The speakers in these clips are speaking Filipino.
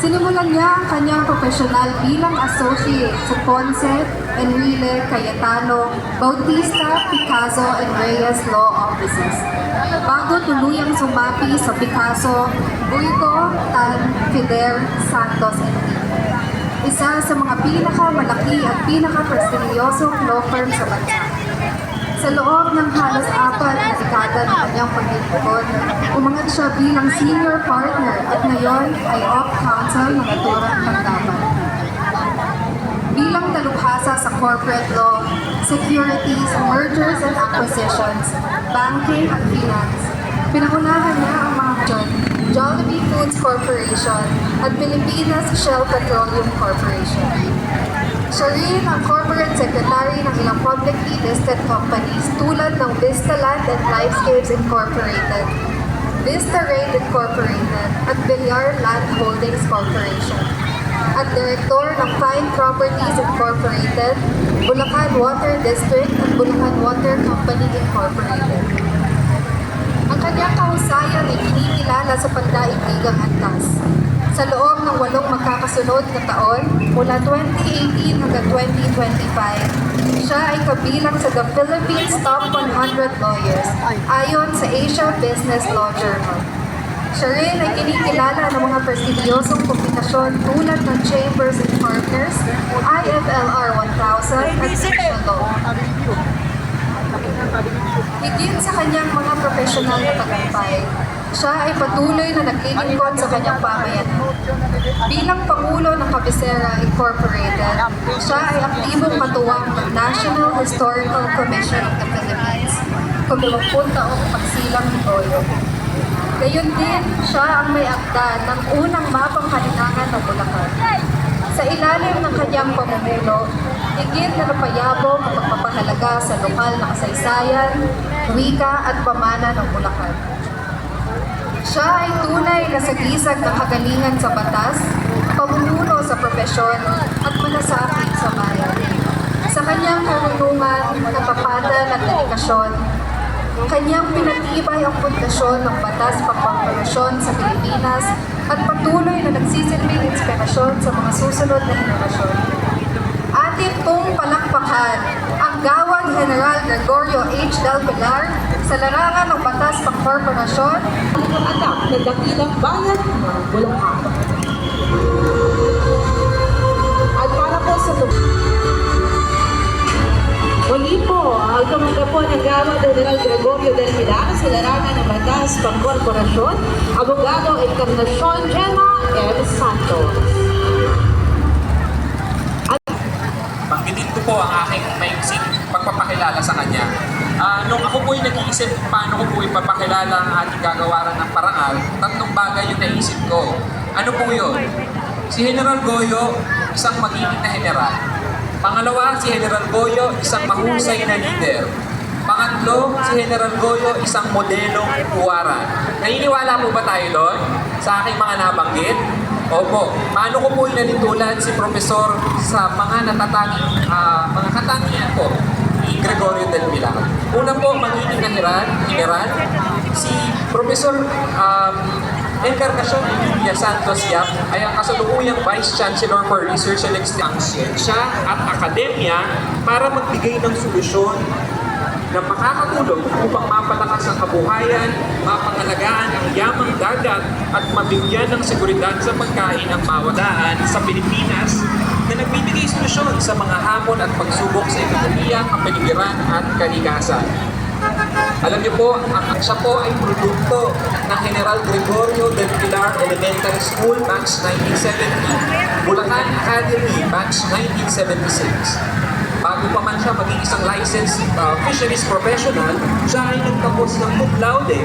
Sinimulan niya ang kanyang profesional bilang associate sa Ponce, Enrile, Cayetano, Bautista, Picasso, and Reyes Law Offices. Bago tuluyang sumapi sa Picasso, Buico, Tan, Fidel, Santos, Lee. Isa sa mga pinakamalaki at pinaka-prestigyosong law firm sa bansa. Sa loob ng halos apat na dekada ng kanyang paglilingkod, umangat siya bilang senior partner at ngayon ay off-counsel ng naturang tanggapan. Bilang talukasa sa corporate law, securities, mergers and acquisitions, banking at finance, pinangunahan niya ang mga John, Jollibee Foods Corporation at Pilipinas Shell Petroleum Corporation. Siya rin ang corporate secretary ng ilang publicly listed companies tulad ng Vista Land and Lifescapes Incorporated, Vista Raid Incorporated, at Villar Land Holdings Corporation. At direktor ng Fine Properties Incorporated, Bulacan Water District at Bulacan Water Company Incorporated. Ang kanyang kahusayan ay kinikilala sa pandaigdigang antas. Sa loob ng walong magkakasunod na taon, mula 2018 hanggang 2025, siya ay kabilang sa the Philippines Top 100 Lawyers ayon sa Asia Business Law Journal. Siya rin ay kinikilala ng mga prestigyosong kombinasyon tulad ng Chambers and Partners, IFLR 1000 at Asia Law. Higit sa kanyang mga profesional na tagumpay, siya ay patuloy na naglilingkod sa kanyang pamayanan. Bilang Pangulo ng Cabecera Incorporated, siya ay aktibong katuwang ng National Historical Commission of the Philippines, kumilumpun taong pagsilang ni. Gayon din, siya ang may akda ng unang mapang kalinangan ng Bulacan. Sa ilalim ng kanyang pamumuno, higit na napayabong ang pagpapahalaga sa lokal na kasaysayan, wika at pamana ng Bulacan. Siya ay tunay na sagisag ng kagalingan sa batas, pamumuno sa propesyon at malasakit sa bayan. Sa kanyang karunungan, katapatan at dedikasyon, kanyang pinatibay ang pundasyon ng batas pangkomplikasyon sa Pilipinas at patuloy na nagsisilbing inspirasyon sa mga susunod na henerasyon. Ating pong palakpakan Gawad General Gregorio H. Del Pilar sa larangan ng batas pangkorporasyon ang anak ng dakilang bayan ng Bulacan. At para po sa Muli po, tumangga po ng Gawa General Gregorio del Pilar sa larangan ng batas pangkorporasyon, Abogado Encarnacion Gemma M. Santos. Banggitin ko po ang aking maiksing pagpapakilala sa kanya. Ah, nung ako po'y nag-iisip paano ko po ipapakilala ang ating gagawaran ng parangal, tatlong bagay yung naisip ko. Ano po yun? Si General Goyo, isang magiging na general. Pangalawa, si General Goyo, isang mahusay na leader. Pangatlo, si General Goyo, isang modelong puwaran. Naniniwala po ba tayo doon sa aking mga nabanggit? Opo. Paano ko po inalitulan si Profesor sa mga natatanging, ah, mga katangian ko ni Gregorio del Pilar? Una po, magiging nahiran, general, si Profesor um, Encarnacion Emilia Santos Yap ay ang kasalukuyang Vice Chancellor for Research and Extension siya at akademya para magbigay ng solusyon na makakatulong upang mapalakas ang kabuhayan, mapangalagaan ang yamang dagat at mabigyan ng seguridad sa pagkain ang mawadaan sa Pilipinas na nagbibigay solusyon sa mga hamon at pagsubok sa ekonomiya, kapaligiran at kalikasan. Alam niyo po, ang siya po ay produkto ng General Gregorio del Pilar Elementary School batch 1970, Bulacan Academy batch 1976. Bago pa man siya maging isang licensed uh, fisheries professional, siya ay nagtapos ng cum laude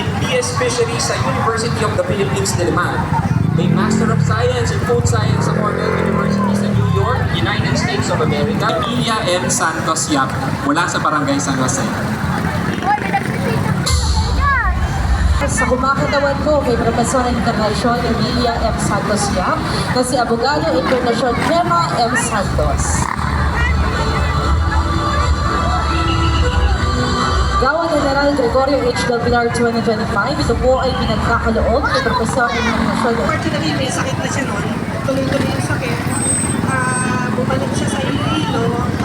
in BS Fisheries sa University of the Philippines, Diliman. May Master of Science in Food Science sa Cornell University sa New York, United States of America. Emilia M. Santos Yap mula sa Barangay San Jose. Sa kumakatawan ko kay Profesor Encarnacion Emilia M. Santos Yap na si Abogado Encarnacion Gemma M. Santos. General Gregorio H. Del Pilar 2025. Ito po ay pinagkakaloob ni Profesor Ignacio Unfortunately, may sakit na siya noon. Tuloy-tuloy yung sakit. Ah, bumalik siya sa Iloilo.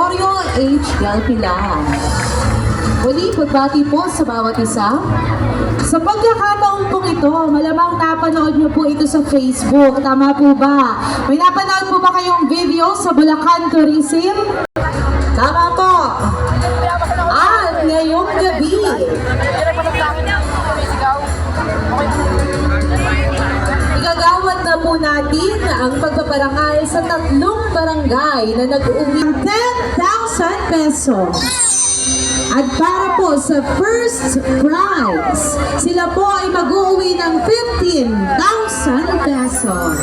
Gregorio H. Del Pilar. Muli, pagbati po sa bawat isa. Sa pagkakataon pong ito, malamang napanood niyo po ito sa Facebook. Tama po ba? May napanood po ba kayong video sa Bulacan Tourism? Tama po. Na po natin ang pagpaparangal sa tatlong barangay na nag-uwi ng 10,000 pesos. At para po sa first prize, sila po ay mag-uwi ng 15,000 pesos.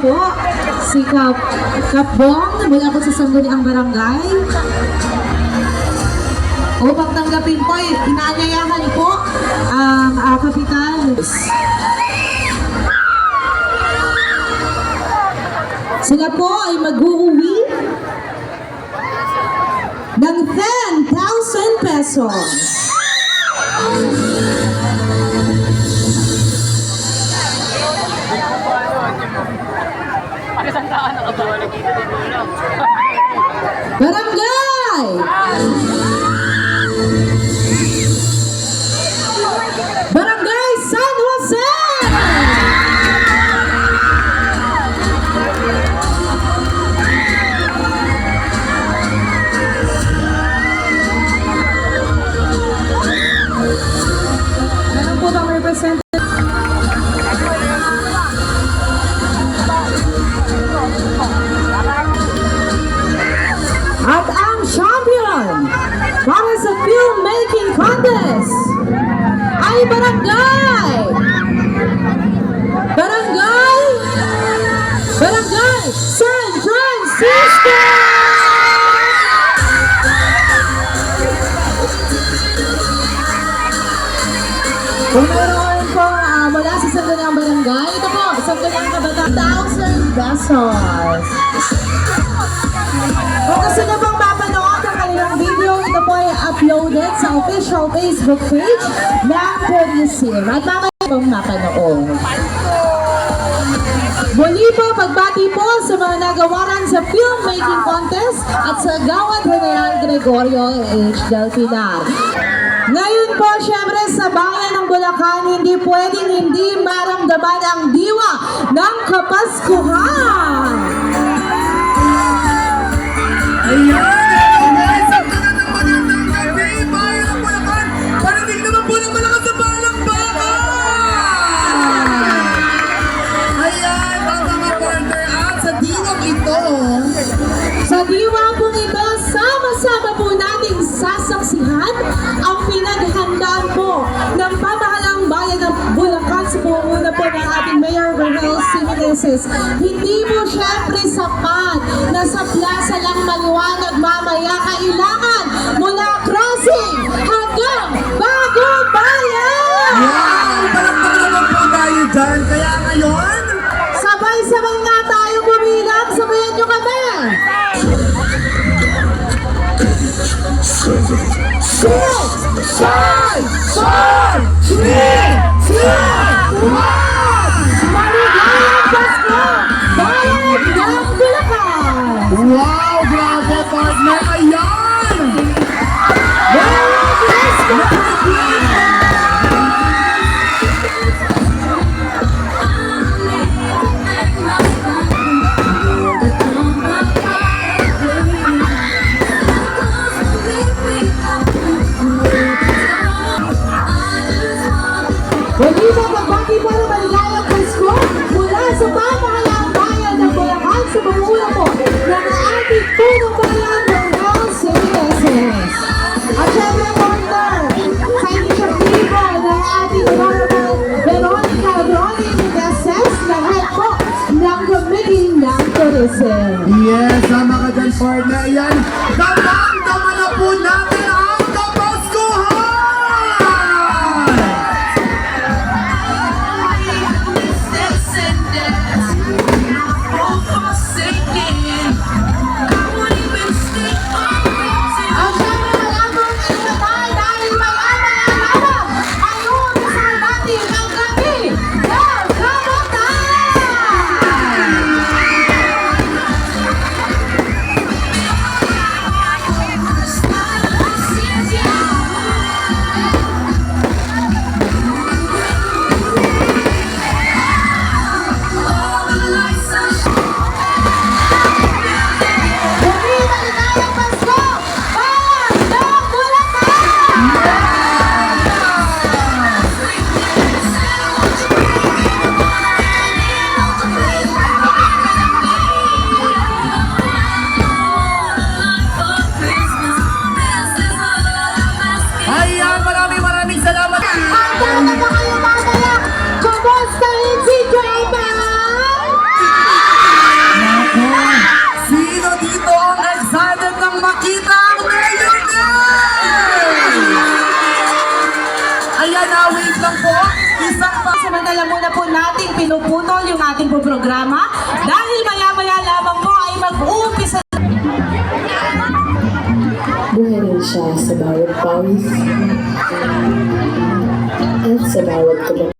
Po si Kap Kapbong mula po sa Sangguniang Barangay. Upang tanggapin po, inaanyayahan po ang uh, kapitan. Sila po ay mag-uuwi ng 10,000 pesos. Barangay contest ay Barangay! Barangay! Barangay San Francisco! Kung mayroon po ah, mula sa Sangguniang Barangay, ito po, Sangguniang Kabataan, 1,000 pesos. Kung gusto niyo pong uploaded sa official Facebook page ng Tourism. At mamaya pong mapanood. Muli po, pagbati po sa mga nagawaran sa filmmaking contest at sa Gawad General Gregorio H. Del Pilar. Ngayon po, syempre sa bayan ng Bulacan, hindi pwedeng hindi maramdaman ang diwa ng Kapaskuhan. Ayan! Simeneses. Hindi mo syempre sapat na sa plaza lang maliwanag mamaya kailangan mula crossing hanggang bago bayan! wow! Palakpakan naman po tayo dyan. Kaya ngayon, Sabay-sabay nga tayo bumilang, sabayan nyo kami! six, five, four, three, two, one! Part na yan. Na po natin siya